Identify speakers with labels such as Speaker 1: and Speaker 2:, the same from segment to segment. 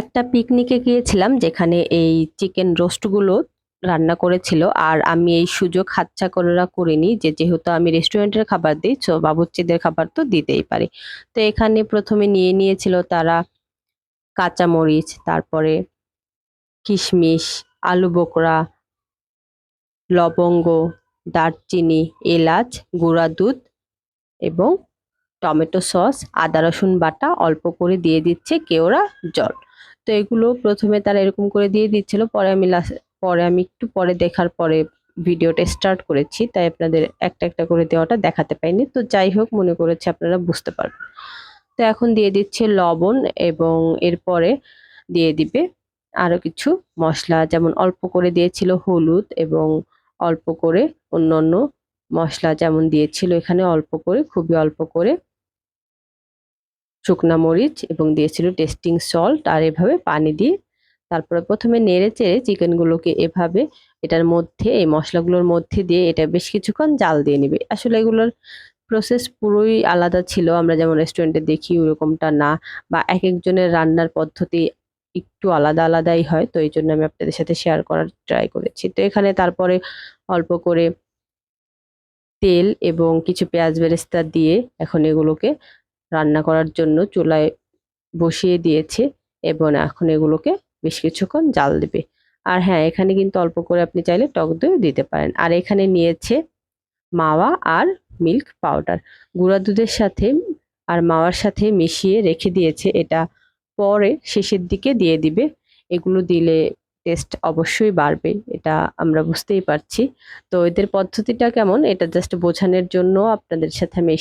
Speaker 1: একটা পিকনিকে গিয়েছিলাম যেখানে এই চিকেন রোস্টগুলো রান্না করেছিল। আর আমি এই সুযোগ হাতছা করা করিনি যে যেহেতু আমি রেস্টুরেন্টের খাবার দিই, তো বাবুচ্চিদের খাবার তো দিতেই পারি। তো এখানে প্রথমে নিয়ে নিয়েছিল তারা কাঁচামরিচ, তারপরে কিশমিশ, আলু বোকরা, লবঙ্গ, দারচিনি, এলাচ, গুঁড়া দুধ এবং টমেটো সস, আদা রসুন বাটা অল্প করে দিয়ে দিচ্ছে কেওড়া জল। তো এগুলো প্রথমে তারা এরকম করে দিয়ে দিচ্ছিল, পরে আমি লাস- পরে আমি একটু পরে দেখার পরে ভিডিওটা স্টার্ট করেছি, তাই আপনাদের একটা একটা করে দেওয়াটা দেখাতে পাইনি। তো যাই হোক, মনে করেছি আপনারা বুঝতে পারবেন। তো এখন দিয়ে দিচ্ছে লবণ এবং এরপরে দিয়ে দিবে আরও কিছু মশলা, যেমন অল্প করে দিয়েছিল হলুদ এবং অল্প করে অন্যান্য মশলা যেমন দিয়েছিল এখানে অল্প করে, খুবই অল্প করে শুকনা মরিচ এবং দিয়েছিল টেস্টিং সল্ট আর এভাবে পানি দিয়ে তারপরে প্রথমে নেড়ে চেড়ে চিকেনগুলোকে এভাবে এটার মধ্যে, এই মশলাগুলোর মধ্যে দিয়ে এটা বেশ কিছুক্ষণ জাল দিয়ে নেবে। আসলে এগুলোর প্রসেস পুরোই আলাদা ছিল। আমরা যেমন রেস্টুরেন্টে দেখি ওরকমটা না বা এক একজনের রান্নার পদ্ধতি একটু আলাদা আলাদাই হয়, তো এই জন্য আমি আপনাদের সাথে শেয়ার করার ট্রাই করেছি। তো এখানে তারপরে অল্প করে তেল এবং কিছু পেঁয়াজ বেরেস্তা দিয়ে এখন এগুলোকে রান্না করার জন্য চুলায় বসিয়ে দিয়েছে এবং এখন এগুলোকে বেশ কিছুক্ষণ জাল দেবে। আর হ্যাঁ এখানে কিন্তু অল্প করে আপনি চাইলে টক দই দিতে পারেন। আর এখানে নিয়েছে মাওয়া আর মিল্ক পাউডার। গুঁড়া দুধের সাথে আর মাওয়ার সাথে মিশিয়ে রেখে দিয়েছে। এটা পরে শেষের দিকে দিয়ে দিবে। এগুলো দিলে টেস্ট অবশ্যই বাড়বে, এটা আমরা বুঝতেই পারছি। তো এদের পদ্ধতিটা কেমন? এটা জাস্ট বোঝানোর জন্য আপনাদের সাথে আমি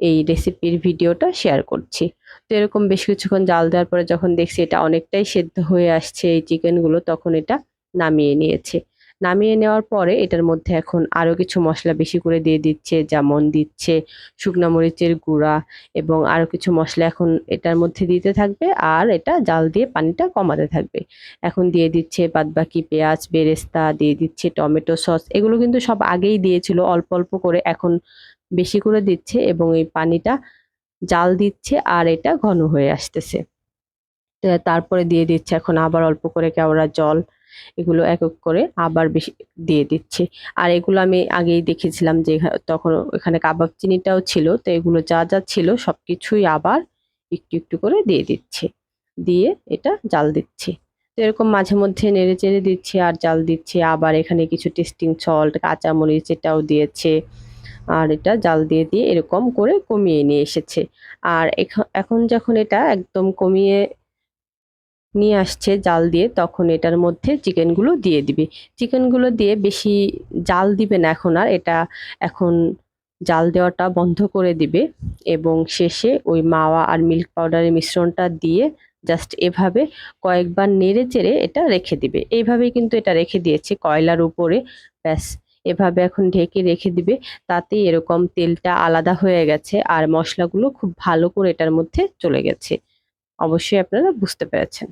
Speaker 1: এই- রেসিপির ভিডিওটা শেয়ার করছি। তো এরকম বেশ কিছুক্ষণ জাল দেওয়ার পরে যখন দেখছি এটা অনেকটাই সেদ্ধ হয়ে আসছে এই চিকেনগুলো তখন এটা নামিয়ে নিয়েছে। নামিয়ে নেওয়ার পরে এটার মধ্যে এখন আরও কিছু মশলা বেশি করে দিয়ে দিচ্ছে, যেমন দিচ্ছে শুকনো মরিচের গুঁড়া এবং আরও কিছু মশলা এখন এটার মধ্যে দিতে থাকবে আর এটা জাল দিয়ে পানিটা কমাতে থাকবে। এখন দিয়ে দিচ্ছে বাদবাকি পেঁয়াজ, বেরেস্তা, দিয়ে দিচ্ছে টমেটো সস, এগুলো কিন্তু সব আগেই দিয়েছিল, অল্প অল্প করে এখন বেশি করে দিচ্ছে এবং এই পানিটা জাল দিচ্ছে আর এটা ঘন হয়ে আসতেছে। তারপরে দিয়ে দিচ্ছে এখন আবার অল্প করে কেওড়া জল। এগুলো এক এক করে আবার বেশি দিয়ে দিচ্ছে। আর এগুলো আমি আগেই দেখেছিলাম যে তখন এখানে কাবাব চিনিটাও ছিল, তো এগুলো যা যা ছিল সব কিছুই আবার একটু একটু করে দিয়ে দিচ্ছে। দিয়ে এটা জাল দিচ্ছে। তো এরকম মাঝে মধ্যে নেড়ে চেড়ে দিচ্ছে আর জাল দিচ্ছে। আবার এখানে কিছু টেস্টিং সল্ট, কাঁচামরিচ এটাও দিয়েছে। আর এটা জাল দিয়ে দিয়ে এরকম করে কমিয়ে নিয়ে এসেছে। আর এখ- এখন যখন এটা একদম কমিয়ে নিয়ে আসছে জাল দিয়ে, তখন এটার মধ্যে চিকেনগুলো দিয়ে দিবে। চিকেনগুলো দিয়ে বেশি জাল দিবে না এখন আর, এটা এখন জাল দেওয়াটা বন্ধ করে দিবে এবং শেষে ওই মাওয়া আর মিল্ক পাউডারের মিশ্রণটা দিয়ে জাস্ট এভাবে কয়েকবার নেড়ে চেড়ে এটা রেখে দিবে। এইভাবেই কিন্তু এটা রেখে দিয়েছে কয়লার উপরে। ব্যাস, এভাবে এখন ঢেকে রেখে দিবে তাতে এরকম তেলটা আলাদা হয়ে গেছে আর মশলাগুলো খুব ভালো করে এটার মধ্যে চলে গেছে। অবশ্যই আপনারা বুঝতে পেরেছেন।